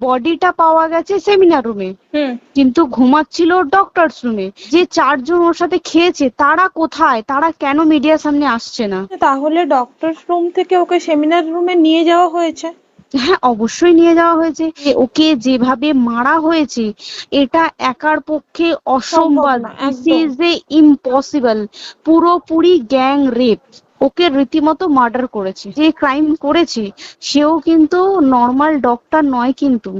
বডিটা পাওয়া গেছে সেমিনার রুমে কিন্তু ঘুমাচ্ছিল ডক্টরস রুমে যে চারজন ওর সাথে খেয়েছে তারা কোথায়? তারা কেন মিডিয়ার সামনে আসছে না? তাহলে ডক্টরস রুম থেকে ওকে সেমিনার রুমে নিয়ে যাওয়া হয়েছে? হ্যাঁ অবশ্যই নিয়ে যাওয়া হয়েছে। ওকে যেভাবে মারা হয়েছে এটা একার পক্ষে অসম্ভব। ইজ এ ইম্পসিবল পুরোপুরি গ্যাং রেপ ওকে রীতিমতো মার্ডার করেছে। যে ক্রাইম করেছে সেও কিন্তু নর্মাল ডক্টর নয় কিন্তু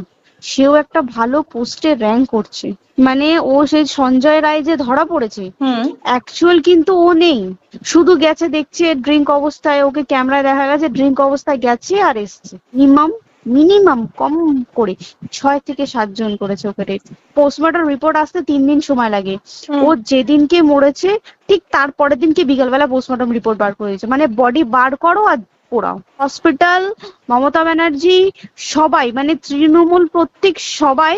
সেও একটা ভালো পোস্টে র্যাঙ্ক করছে। মানে ও সেই সঞ্জয় রায় যে ধরা পড়েছে হুম। অ্যাকচুয়াল কিন্তু ও নেই। শুধু গেছে দেখছে ড্রিঙ্ক অবস্থায় ওকে ক্যামেরায় দেখা গেছে ড্রিঙ্ক অবস্থায় গেছে আর এসছে। মিনিমাম মিনিমাম কম করে ছয় থেকে সাতজন করেছে ওকে রেট পোস্টমর্টম রিপোর্ট আসতে তিন দিন সময় লাগে। ও যেদিনকে মরেছে ঠিক তার পরের দিনকে বিকালবেলা পোস্টমর্টম রিপোর্ট বার করে দিয়েছে। মানে বডি বার করো আর পোড়াও। হসপিটাল মমতা ব্যানার্জি সবাই মানে তৃণমূল প্রত্যেক সবাই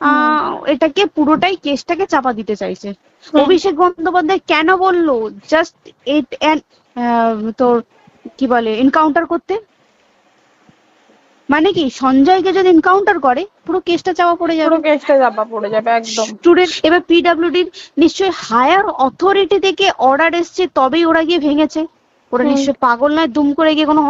আহ এটাকে পুরোটাই কেসটাকে চাপা দিতে চাইছে। অভিষেক বন্দ্যোপাধ্যায় কেন বলল? জাস্ট ইট তোর কি বলে এনকাউন্টার করতে? মানে কি সঞ্জয়কে যদি এনকাউন্টার করে পুরো কেসটা চাপা পড়ে যাবে। পুরো কেসটা চাপা পড়ে যাবে একদম। স্টুডেন্ট এবার পিডব্লিউডির নিশ্চয়ই হায়ার অথরিটি থেকে অর্ডার এসছে তবেই ওরা গিয়ে ভেঙেছে। ওরা। নিশ্চয়ই পাগল নয় দুম করে গিয়ে কোনো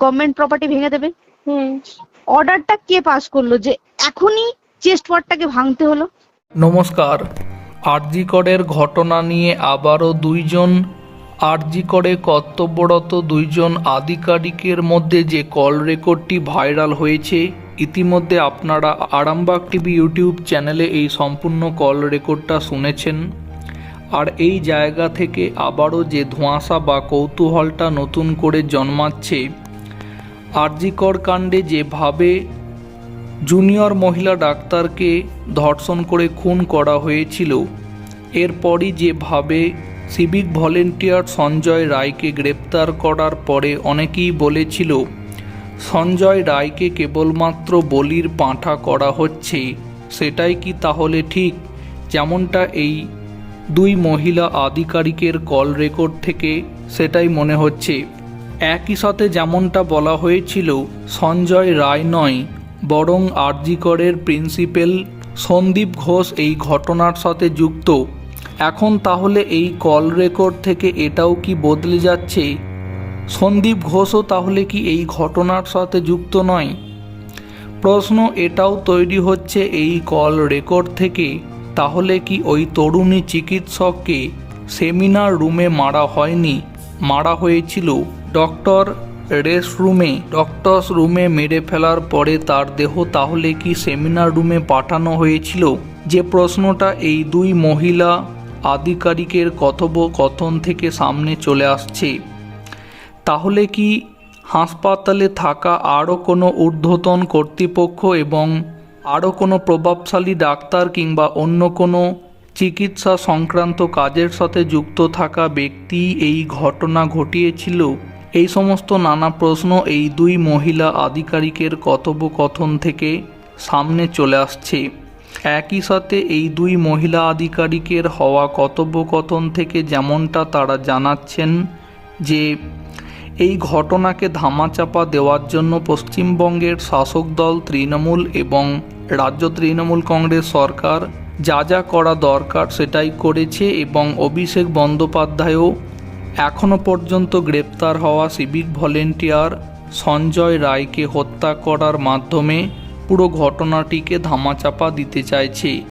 গভর্নমেন্ট প্রপার্টি ভেঙে দেবে। হুম। অর্ডারটা কে পাস করল? যে এখনই চেস্ট ওয়ার্ডটাকে ভাঙতে হলো। নমস্কার। আরজিকরের ঘটনা নিয়ে আবারও দুইজন আরজিকরে কর্তব্যরত দুইজন আধিকারিকের মধ্যে যে কল রেকর্ডটি ভাইরাল হয়েছে, ইতিমধ্যে আপনারা আরামবাগ টিভি ইউটিউব চ্যানেলে এই সম্পূর্ণ কল রেকর্ডটা শুনেছেন। আর এই জায়গা থেকে আবারও যে ধোঁয়াশা বা কৌতূহলটা নতুন করে জন্মাচ্ছে আরজিকর কাণ্ডে যেভাবে জুনিয়র মহিলা ডাক্তারকে ধর্ষণ করে খুন করা হয়েছিল, এরপরই যেভাবে সিভিক ভলেন্টিয়ার সঞ্জয় রায়কে গ্রেপ্তার করার পরে অনেকেই বলেছিল, সঞ্জয় রায়কে কেবলমাত্র বলির পাঁঠা করা হচ্ছে। সেটাই কি তাহলে ঠিক? যেমনটা এই দুই মহিলা আধিকারিকের কল রেকর্ড থেকে সেটাই মনে হচ্ছে। একই সাথে যেমনটা বলা হয়েছিল, সঞ্জয় রায় নয়, বরং আরজিকরের প্রিন্সিপাল সন্দীপ ঘোষ এই ঘটনার সাথে যুক্ত। এখন তাহলে এই কল রেকর্ড থেকে এটাও কি বদলে যাচ্ছে? সন্দীপ ঘোষও তাহলে কি এই ঘটনার সাথে যুক্ত নয়? প্রশ্ন, এটাও তৈরি হচ্ছে এই কল রেকর্ড থেকে। তাহলে কি ওই তরুণী চিকিৎসককে সেমিনার রুমে মারা হয়নি? মারা হয়েছিল ডক্টর রেস্ট রুমে ডক্টরস রুমে মেরে ফেলার পরে তার দেহ তাহলে কি সেমিনার রুমে পাঠানো হয়েছিল? যে প্রশ্নটা এই দুই মহিলা আধিকারিকের কথোপকথন থেকে সামনে চলে আসছে। তাহলে কি হাসপাতালে থাকা আরও কোনো ঊর্ধ্বতন কর্তৃপক্ষ এবং আরও কোনো প্রভাবশালী ডাক্তার কিংবা অন্য কোনো চিকিৎসা সংক্রান্ত কাজের সাথে যুক্ত থাকা ব্যক্তি এই ঘটনা ঘটিয়েছিল? এই সমস্ত নানা প্রশ্ন এই দুই মহিলা আধিকারিকের কথোপকথন থেকে সামনে চলে আসছে। একই সাথে এই দুই মহিলা আধিকারিকের হওয়া কথোপকথন থেকে যেমনটা তারা জানাচ্ছেন যে, এই ঘটনাকে ধামাচাপা দেওয়ার জন্য পশ্চিমবঙ্গের শাসক দল তৃণমূল এবং রাজ্য তৃণমূল কংগ্রেস সরকার যা যা করা দরকার সেটাই করেছে এবং অভিষেক বন্দ্যোপাধ্যায়ও এখনও পর্যন্ত গ্রেপ্তার হওয়া সিভিক ভলেন্টিয়ার সঞ্জয় রায়কে হত্যা করার মাধ্যমে পুরো ঘটনাটিকে ধামাচাপা দিতে চাইছে।